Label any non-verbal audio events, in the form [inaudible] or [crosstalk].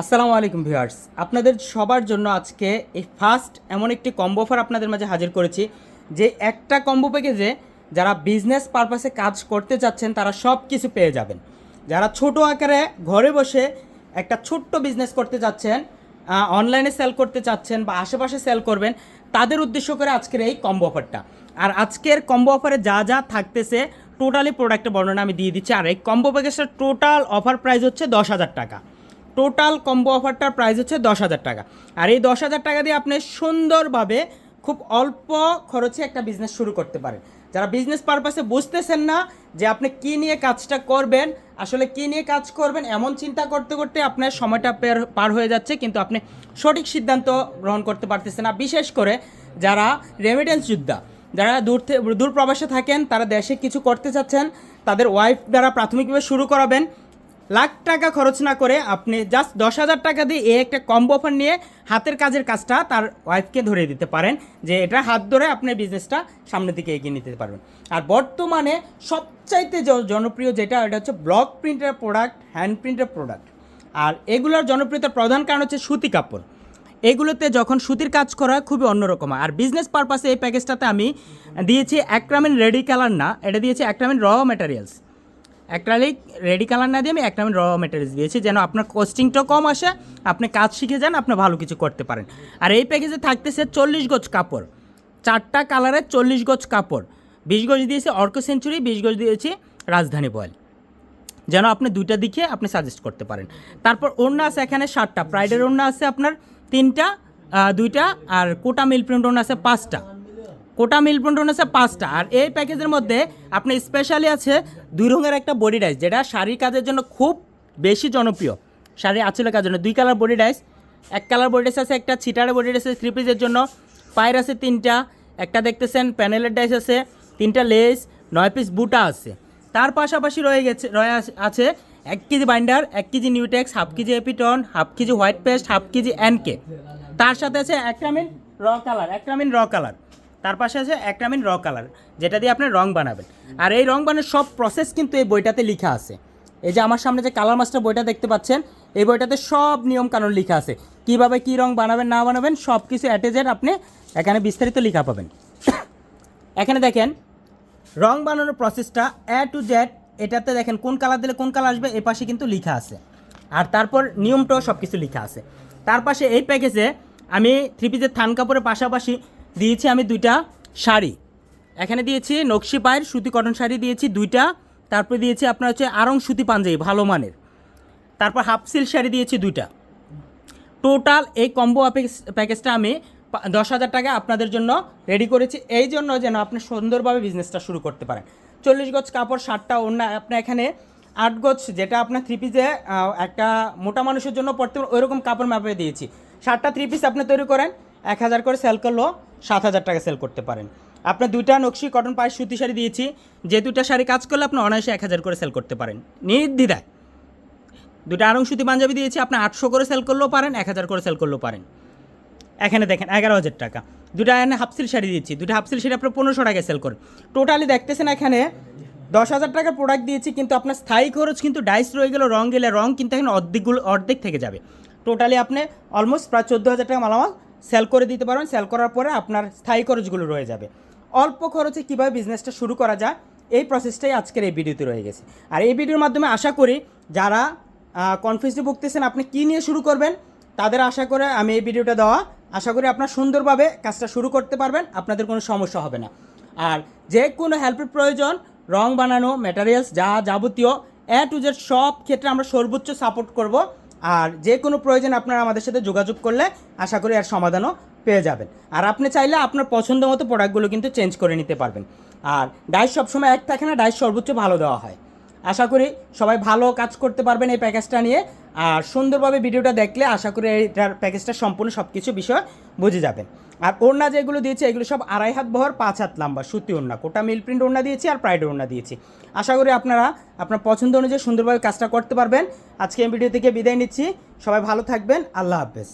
আসসালামু আলাইকুম ভিউয়ার্স। আপনাদের সবার জন্য আজকে এই ফার্স্ট এমন একটি কম্বো অফার আপনাদের মাঝে হাজির করেছি, যে একটা কম্বো প্যাকেজে যারা বিজনেস পারপাসে কাজ করতে চাচ্ছেন, তারা সব কিছু পেয়ে যাবেন। যারা ছোট আকারে ঘরে বসে একটা ছোট্ট বিজনেস করতে চাচ্ছেন অনলাইনে সেল করতে চাচ্ছেন বা আশেপাশে সেল করবেন, তাদের উদ্দেশ্য করে আজকের এই কম্বো অফারটা। আর আজকের কম্বো অফারে যা যা থাকতেছে টোটালি প্রোডাক্টের বর্ণনা আমি দিয়ে দিচ্ছি। আর এই কম্বো প্যাকেজটার টোটাল অফার প্রাইস হচ্ছে দশ হাজার টাকা। টোটাল কম্বো অফারটার প্রাইস হচ্ছে দশ হাজার টাকা। আর এই দশ হাজার টাকা দিয়ে আপনি সুন্দরভাবে খুব অল্প খরচে একটা বিজনেস শুরু করতে পারেন। যারা বিজনেস পারপাসে বুঝতেছেন না যে আপনি কী নিয়ে কাজটা করবেন, আসলে কী নিয়ে কাজ করবেন, এমন চিন্তা করতে করতে আপনার সময়টা পার হয়ে যাচ্ছে, কিন্তু আপনি সঠিক সিদ্ধান্ত গ্রহণ করতে পারতেছেন না। বিশেষ করে যারা রেমিটেন্স যোদ্ধা, যারা দূর দূর প্রবাসে থাকেন, তারা দেশে কিছু করতে চাচ্ছেন, তাদের ওয়াইফ দ্বারা প্রাথমিকভাবে শুরু করাবেন লাখ টাকা খরচ না করে আপনি জাস্ট দশ হাজার টাকা দিয়ে এই একটা কম্বো অফার নিয়ে হাতের কাজের কাজটা তার ওয়াইফকে ধরিয়ে দিতে পারেন, যে এটা হাত ধরে আপনি বিজনেসটা সামনের দিকে এগিয়ে নিতে পারবেন। আর বর্তমানে সবচাইতে জনপ্রিয় যেটা, এটা হচ্ছে ব্লক প্রিন্টের প্রোডাক্ট হ্যান্ড প্রিন্টের প্রোডাক্ট আর এগুলোর জনপ্রিয়তার প্রধান কারণ হচ্ছে সুতি কাপড়। এগুলোতে যখন সুতির কাজ করা হয়, খুবই অন্যরকম। আর বিজনেস পারপাসে এই প্যাকেজটাতে আমি দিয়েছি অ্যাক্রামিন রেডি কালার না, এটা দিয়েছি অ্যাক্রামিন র ম্যাটেরিয়ালস অ্যাক্রালিক রেডি কালার না দিয়ে আমি অ্যাক্রামিন র ম্যাটেরিয়ালস দিয়েছি, যেন আপনার কস্টিংটাও কম আসে, আপনি কাজ শিখে যান, আপনি ভালো কিছু করতে পারেন। আর এই প্যাকেজে থাকতেছে চল্লিশ গজ কাপড়, চারটা কালারের চল্লিশ গজ কাপড়। বিশ গজ দিয়েছি অর্ক সেঞ্চুরি বিশ গজ দিয়েছি রাজধানী বয়েল। যেন আপনি দুইটা দিকে আপনি সাজেস্ট করতে পারেন। তারপর ওড়না আছে এখানে সাতটা প্রাইডের ওড়না আছে আপনার তিনটা দুইটা, আর কোটা মিল প্রিন্ট ওড়না আছে পাঁচটা। কোটা মিল ওড়না আছে পাঁচটা। আর এই প্যাকেজের মধ্যে আপনি স্পেশালি আছে দুই রঙের একটা বডি ডাইস যেটা শাড়ির কাজের জন্য খুব বেশি জনপ্রিয়। শাড়ি আঁচলের কাজের জন্য দুই কালার বডি ডাইস এক কালার বডি ডাইস আছে, একটা ছিটারের বডি ডাইস আছে থ্রি পিসের জন্য। পায়ের আছে তিনটা, একটা দেখতেছেন প্যানেলের ডাইস আছে, তিনটা লেস নয় পিস বুটা আছে। তার পাশাপাশি রয়ে গেছে, রয়ে আছে এক কেজি বাইন্ডার এক KG Newtex half KG এপিটন half KG white paste half KG NK তার সাথে আছে একরামিন র কালার একরামিন র কালার তার পাশে আছে একরামিন র কালার, যেটা দিয়ে আপনি রং বানাবেন। আর এই রং বানানোর সব প্রসেস কিন্তু এই বইটাতে লেখা আছে। এই যে আমার সামনে যে কালার মাস্টার বইটা দেখতে পাচ্ছেন, এই বইটাতে সব নিয়ম কানুন লেখা আছে। কীভাবে কি রং বানাবেন, না বানাবেন সব কিছু অ্যাটেজেড আপনি এখানে বিস্তারিত লেখা পাবেন। [coughs] এখানে দেখেন, রং বানানোর প্রসেসটা এ টু জেড এটাতে দেখেন কোন কালার দিলে কোন কালার আসবে এ পাশে কিন্তু লেখা আছে। আর তারপর নিয়মটাও সব কিছু লেখা আছে। তার পাশে এই প্যাকেজে আমি থ্রি পিসের থান কাপড়ের পাশাপাশি দিয়েছি আমি দুইটা শাড়ি। এখানে দিয়েছি নকশি পায়ের সুতি কটন শাড়ি দিয়েছি দুইটা, তারপর দিয়েছি আপনার হচ্ছে আরং সুতি পাঞ্জাবি, ভালো মানের। তারপর হাফ সিল্ক শাড়ি দিয়েছি দুইটা। টোটাল এই কম্বো প্যাকেজটা আমি দশ হাজার টাকা আপনাদের জন্য রেডি করেছি। এই জন্য যেন আপনি সুন্দরভাবে বিজনেসটা শুরু করতে পারেন। চল্লিশ গজ কাপড় ষাটটা অন্য আপনার এখানে আট গজ, যেটা আপনার থ্রি পিসে একটা মোটা মানুষের জন্য পড়তে ওইরকম কাপড় মাপে দিয়েছি। ষাটটা থ্রি পিস আপনি তৈরি করেন, এক হাজার করে সেল করলেও সাত হাজার টাকা সেল করতে পারেন। আপনার দুইটা নকশি কটন পায়ের সুতি শাড়ি দিয়েছি, যে দুইটা শাড়ি কাজ করলে আপনি অনায়াসে এক হাজার করে সেল করতে পারেন। নির্দ্বিধায়। দুটো আরং সুতি পাঞ্জাবি দিয়েছি, আপনি আটশো করে সেল করলেও পারেন, এক হাজার করে সেল করলেও পারেন। এখানে দেখেন, এগারো হাজার টাকা। দুটো এখানে হাফসিল শাড়ি দিয়েছি দুটো হাফসিল শাড়ি আপনার পনেরোশো টাকায় সেল করেন। টোটালি দেখতেছেন এখানে দশ হাজার টাকার প্রোডাক্ট দিয়েছি, কিন্তু আপনার স্থায়ী খরচ কিন্তু ডাইস রয়ে গেল, রং গেলে রং কিন্তু এখানে অর্ধেকগুলো অর্ধেক থেকে যাবে। টোটালি আপনি অলমোস্ট প্রায় চোদ্দ হাজার টাকা মালামাল সেল করে দিতে পারবেন সেল করার পরে আপনার স্থায়ী খরচগুলো রয়ে যাবে। অল্প খরচে কীভাবে বিজনেসটা শুরু করা যায়, এই প্রসেসটাই আজকের এই ভিডিওতে রয়ে গেছে। আর এই ভিডিওর মাধ্যমে আশা করি যারা কনফিউজে ভুগতেছেন আপনি কী নিয়ে শুরু করবেন, তাদের আশা করে আমি এই ভিডিওটা দেওয়া। আশা করি আপনার সুন্দরভাবে কাজটা শুরু করতে পারবেন, আপনাদের কোনো সমস্যা হবে না। আর যে কোনো হেল্পের প্রয়োজন, রং বানানো ম্যাটেরিয়ালস যা যাবতীয় এ টু জেড সব ক্ষেত্রে আমরা সর্বোচ্চ সাপোর্ট করব। আর যে কোনো প্রয়োজন আপনারা আমাদের সাথে যোগাযোগ করলে আশা করি আর সমাধানও পেয়ে যাবেন। আর আপনি চাইলে আপনার পছন্দ মতো প্রোডাক্টগুলো কিন্তু চেঞ্জ করে নিতে পারবেন। আর ডাইস সবসময় এক থাকে না ডাইস সর্বোচ্চ ভালো দেওয়া হয়। আশা করি সবাই ভালো কাজ করতে পারবেন এই প্যাকেজটা নিয়ে। আর সুন্দরভাবে ভিডিওটা দেখলে আশা করি এইটার প্যাকেজটা সম্পূর্ণ সব কিছু বিষয় বুঝে যাবেন। আর ওড়না যেগুলো দিয়েছে, এগুলো সব আড়াই হাত বহর, পাঁচ হাত লম্বা, সুতি ওড়না। কোটা মিল প্রিন্ট ওড়না দিয়েছি আর প্রাইড ওড়না দিয়েছি। আশা করি আপনারা আপনার পছন্দ অনুযায়ী সুন্দরভাবে কাজটা করতে পারবেন। আজকে আমি ভিডিও থেকে বিদায় নিচ্ছি। সবাই ভালো থাকবেন। আল্লাহ হাফেজ।